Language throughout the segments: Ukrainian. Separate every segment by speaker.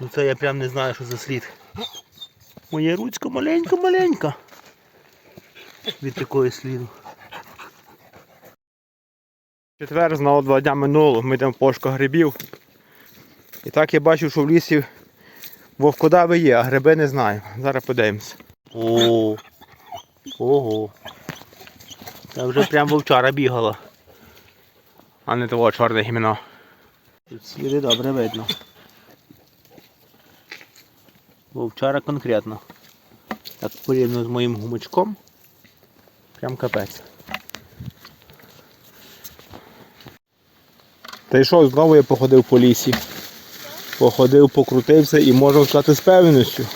Speaker 1: Ну це я прям не знаю, що за слід. Моя ручка маленька-маленька. Від такої сліду.
Speaker 2: Четвер, знову два дня минуло, ми йдемо в пошуку грибів. І так я бачу, що в лісі вовкодави є, а гриби не знаю. Зараз подивимось.
Speaker 1: О, ого. Це вже прям вовчара бігала.
Speaker 2: А не того чорне гімно.
Speaker 1: Тут сліди добре видно. Вовчара конкретно. Так порівняно з моїм гумачком. Прям капець.
Speaker 2: Та й що, знову я походив по лісі. Походив, покрутився і можу сказати з певністю,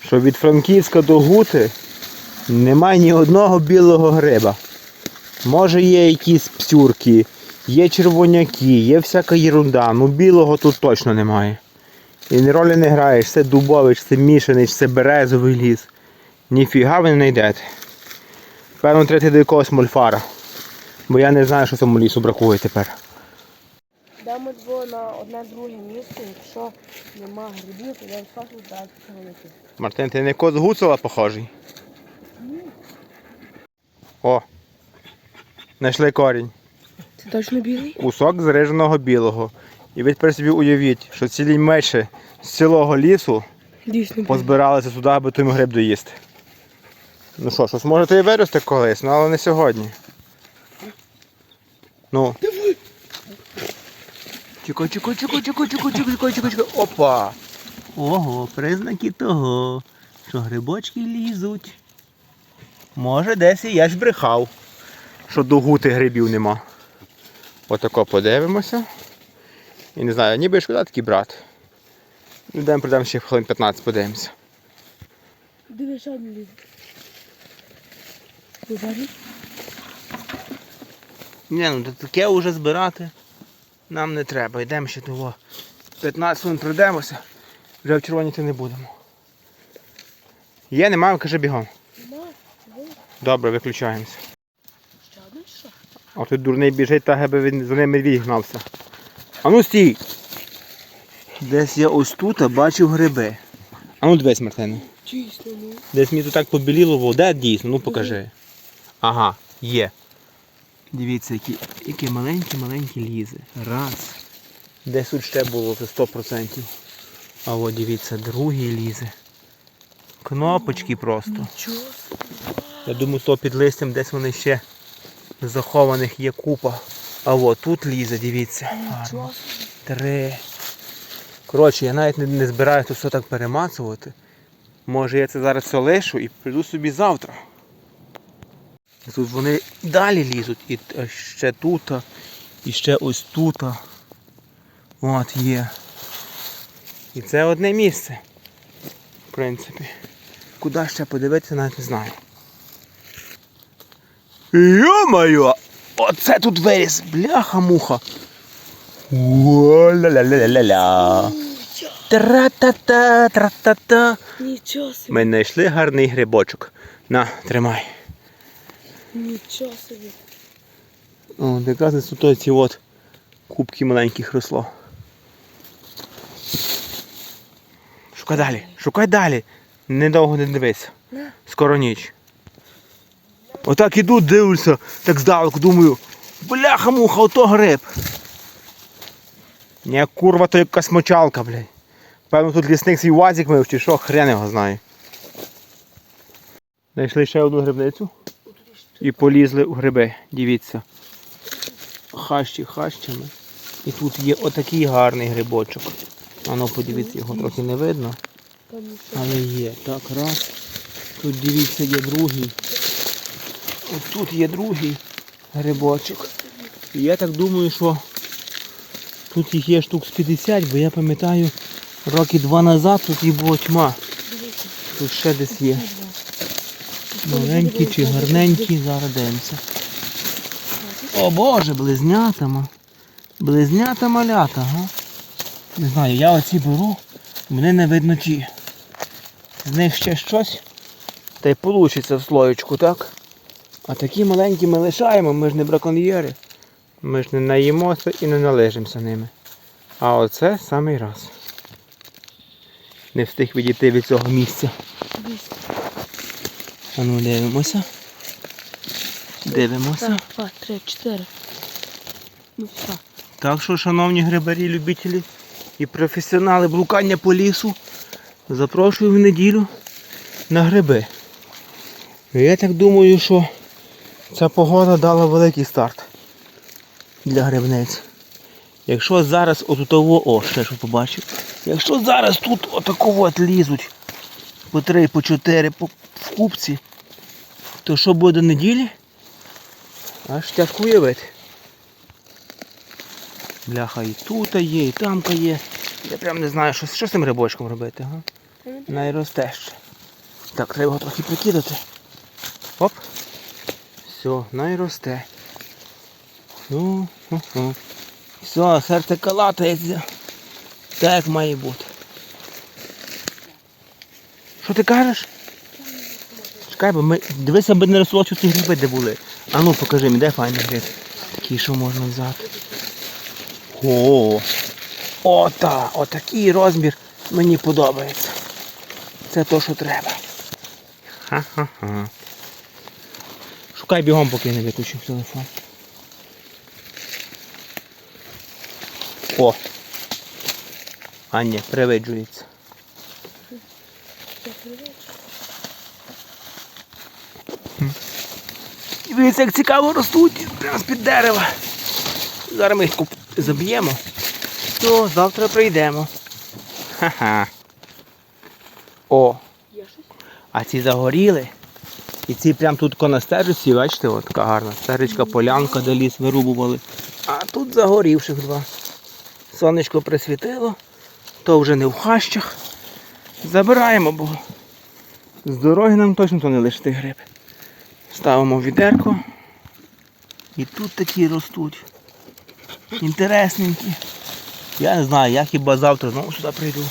Speaker 2: що від Франківська до Гути немає ні одного білого гриба. Може є якісь псюрки, є червоняки, є всяка єрунда, ну білого тут точно немає. І ні ролі не граєш, це дубович, це мішанич, це березовий ліс. Ніфіга ви не знайдете. Певно, треба йти до якогось мольфара. Бо я не знаю, що цьому лісу бракує тепер.
Speaker 3: Дамо дво на одне друге місце, якщо нема грибів, то я скажу дати чоловіки.
Speaker 2: Мартин, ти не кот з Гуцула похожий? О! Знайшли корінь.
Speaker 3: Це точно білий?
Speaker 2: Кусок зриженого білого. І ви тепер собі уявіть, що цілі менше з цілого лісу
Speaker 3: Дійсно.
Speaker 2: позбиралися сюди, аби той гриб доїсти. Ну що, щось може і вирости колись, ну, але не сьогодні. Ну.
Speaker 1: Чекай, чекай, чекай, чекай, чекай, чекай, чекай, чекай. Опа! Ого, признаки того, що грибочки лізуть. Може десь і я ж брехав,
Speaker 2: що до гути грибів нема. Отако подивимося. І не знаю, ніби шкода такий брат. Йдемо прийдемо ще хвилин 15 подивимося.
Speaker 3: Дивись. Ви бачите?
Speaker 1: Ні, ну таке вже збирати нам не треба. Йдемо ще того.
Speaker 2: 15 хвилин пройдемося, вже в червоніти не будемо. Є, немає, кажи бігом. Добре, виключаємося.
Speaker 3: Ще один що?
Speaker 2: А тут дурний біжить, та аби він за ним медвідь гнався. А ну стій!
Speaker 1: Десь я ось тут бачив гриби.
Speaker 2: А ну дивись, Мартине.
Speaker 3: Дійсно, ну.
Speaker 1: Десь мені тут так побіліло, во, де дійсно, ну покажи. Ага, є. Дивіться, які, які маленькі-маленькі лізи. Раз. Десь тут ще було це 100%. А от дивіться, другі лізи. Кнопочки просто.
Speaker 3: Нічого.
Speaker 1: Я думаю, то під листям десь вони ще захованих є купа. А от тут лізе, дивіться. Гарно. Три. Коротше, я навіть не, не збираюся тут все так перемацувати. Може я це зараз все лишу і прийду собі завтра. Тут вони далі лізуть. І ще тут, і ще ось тут. От є. І це одне місце. В принципі. Куди ще подивитися, навіть не знаю. Йо-моє! Оце тут виріс! Бляха-муха! О-ля-ля-ля-ля-ля. Тра-та-та, тра-та-та.
Speaker 3: Нічого собі.
Speaker 1: Ми знайшли гарний грибочок. На, тримай.
Speaker 3: Нічого собі.
Speaker 1: О, якраз тут ці от кубки маленьких росло. Шукай далі, шукай далі. Недовго не дивись. Скоро ніч. Отак іду, дивлюся, так здалеку думаю, бляха-муха, ото гриб.
Speaker 2: Ні, курва, то якась мочалка, блядь. Певно тут лісник свій вазик мив, чи що, хрен його знає. Знайшли ще одну грибницю і полізли у гриби. Дивіться.
Speaker 1: Хащі хащами. І тут є отакий гарний грибочок. А ну подивіться, його трохи не видно. Але є. Так, раз. Тут дивіться, є другий. От тут є другий грибочок. Я так думаю, що тут їх є штук з 50, бо я пам'ятаю, роки два назад тут їх було тьма. Тут ще десь є. Маленькі чи гарненькі, зараз дивимося. О Боже, близнята. ма. Близнята малята, га? Не знаю, я оці беру, мене не видно чи. З них ще щось. Та й получиться в слоєчку, так? А такі маленькі ми лишаємо, ми ж не браконьєри.
Speaker 2: Ми ж не наїмося і не належимося ними. А оце самий раз.
Speaker 1: не встиг відійти від цього місця. А ну дивимося. Дивимося.
Speaker 3: Два, три, чотири. Ну все.
Speaker 1: Так що, шановні грибарі, любителі і професіонали блукання по лісу, запрошую в неділю на гриби. Я так думаю, що ця погода дала великий старт для грибниць. Якщо зараз отутово, о, ще що побачив. Якщо зараз тут отаково от лізуть по три, по чотири по, в купці, то що буде до неділі? Аж тяжко уявити. Бляха, і тут є, і там є. Я прям не знаю, що, що з цим грибочком робити, га? Найросте ще. Так, треба його трохи прикидати. Все, найросте. Ну, ху, ху. Все, серце калатається. Так має бути. Що ти кажеш? Чекай, бо ми. Дивися, аби не росло ці гриби, де були. А ну покажи мені, де файний гриб. Такий, що можна взяти. О, ота, отакий розмір мені подобається. Це то, що треба. Ха-ха-ха. Шукай бігом, поки я не виключив телефон. О! А ні, привиджується. Дивіться, як цікаво ростуть прямо з-під дерева. Зараз ми їх заб'ємо. То завтра прийдемо. Ха-ха. О, а ці загоріли. І ці прям тут на бачите, от така гарна стежечка, полянка, де ліс вирубували. А тут загорівших два. Сонечко присвітило, то вже не в хащах. Забираємо, бо з дороги нам точно то не лишити гриб. Ставимо в відерко. І тут такі ростуть. Інтересненькі. Я не знаю, я хіба завтра знову сюди прийду.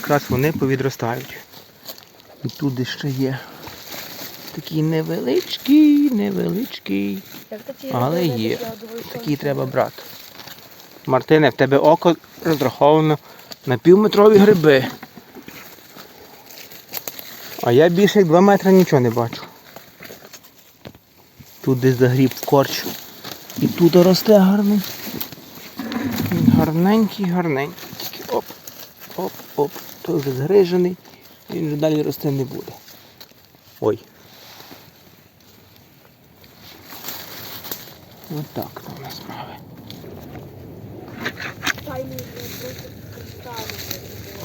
Speaker 1: Якраз вони повідростають. І тут ще є. Такий невеличкий, невеличкий. Але є. Такий треба брати. Мартине, в тебе око розраховано на півметрові гриби. А я більше як 2 метри нічого не бачу. Тут десь загріб в корч. І тут росте гарний. Він гарненький, гарненький. Оп, оп, оп. Той вже згрижений. Він вже далі рости не буде. Ой. Отак там у нас справи.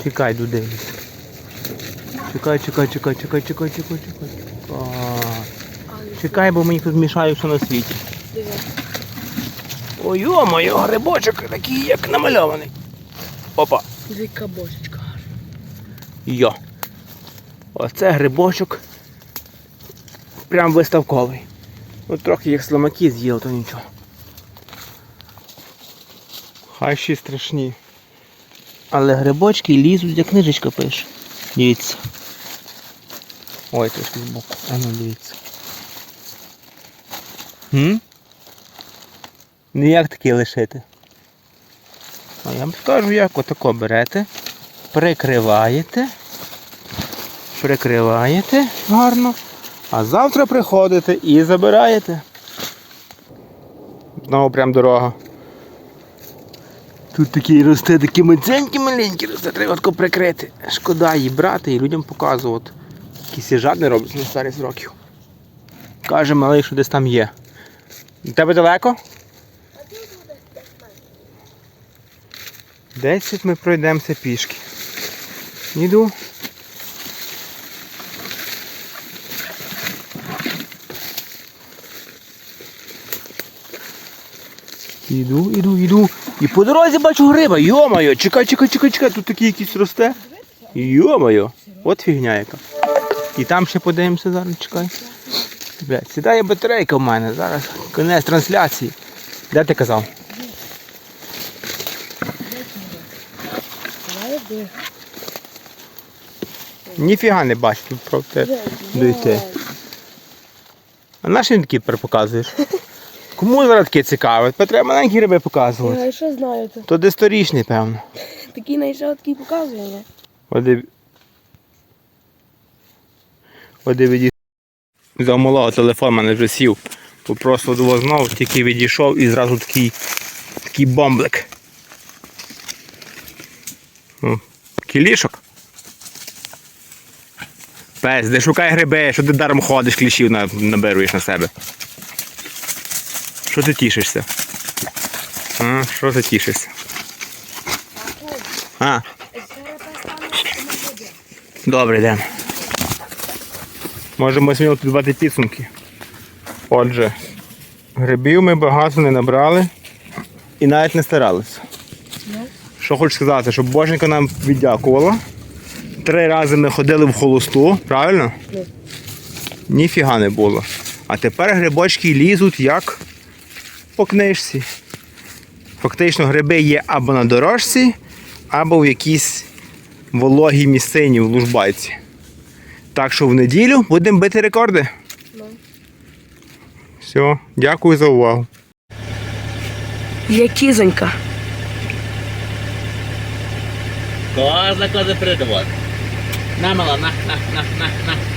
Speaker 1: Чекай, дудивлюсь. Чекай, чекай, чекай, чекай, чекай, чекай, чекай. А, Чекай, бо мені тут мішають все на світі. Ой, йо-моє, грибочок такий, як намальований. Опа.
Speaker 3: Диви, кабошечка гарна.
Speaker 1: Йо. Оце грибочок. Прям виставковий. Ну трохи їх слимаки з'їли, то нічого. Хай ще страшні. Але грибочки лізуть, як книжечка пише. Дивіться. Ой, трошки збоку. А ну дивіться. Хм? Ніяк такі лишити. А я вам скажу, як отако берете, прикриваєте, прикриваєте гарно, а завтра приходите і забираєте. Знову прям дорога. Тут такі росте, такі маленькі маленькі росте, треба тако прикрити. Шкода її брати і людям показувати. Якісь і жадне роблять на старість років. Каже малий, що десь там є. До тебе далеко? 10 ми пройдемося пішки. Іду. Іду, іду, іду. І по дорозі бачу гриба. Йо-моє, чекай, чекай, чекай, чекай, тут такий якийсь росте. Йо-моє, от фігня яка. І там ще подивимося зараз, чекай. Блядь, сідає батарейка в мене, зараз кінець трансляції. Де ти казав? Ніфіга не бачу, тут проти дойти. А на що він тепер показуєш? Кому зараз таке цікаве? Тепер маленькі гриби показувати.
Speaker 3: Я що знаєте?
Speaker 1: То десь певно.
Speaker 3: такий знайшов, такий показує, ні?
Speaker 1: Оди... Оди відійшов. Замолов телефон мене вже сів. Просто до знов тільки відійшов і зразу такий, такий бомблик. О, Кілішок. Пес, де шукай гриби, що ти даром ходиш, кліщів наберуєш на себе. Що ти тішишся? А, що ти тішишся? А, Добре, йдемо. Можемо сміло підбати підсумки. Отже, грибів ми багато не набрали і навіть не старалися. Що хочу сказати, щоб Боженька нам віддякувала. Три рази ми ходили в холосту, правильно?
Speaker 3: Ні.
Speaker 1: Ніфіга не було. А тепер грибочки лізуть як по книжці. Фактично гриби є або на дорожці, або в якійсь вологій місцині в лужбайці. Так що в неділю будемо бити рекорди.
Speaker 3: Ну.
Speaker 1: Все, дякую за увагу.
Speaker 3: Є кізонька.
Speaker 4: Коза, коза передавати. На, мала, на, на, на, на, на.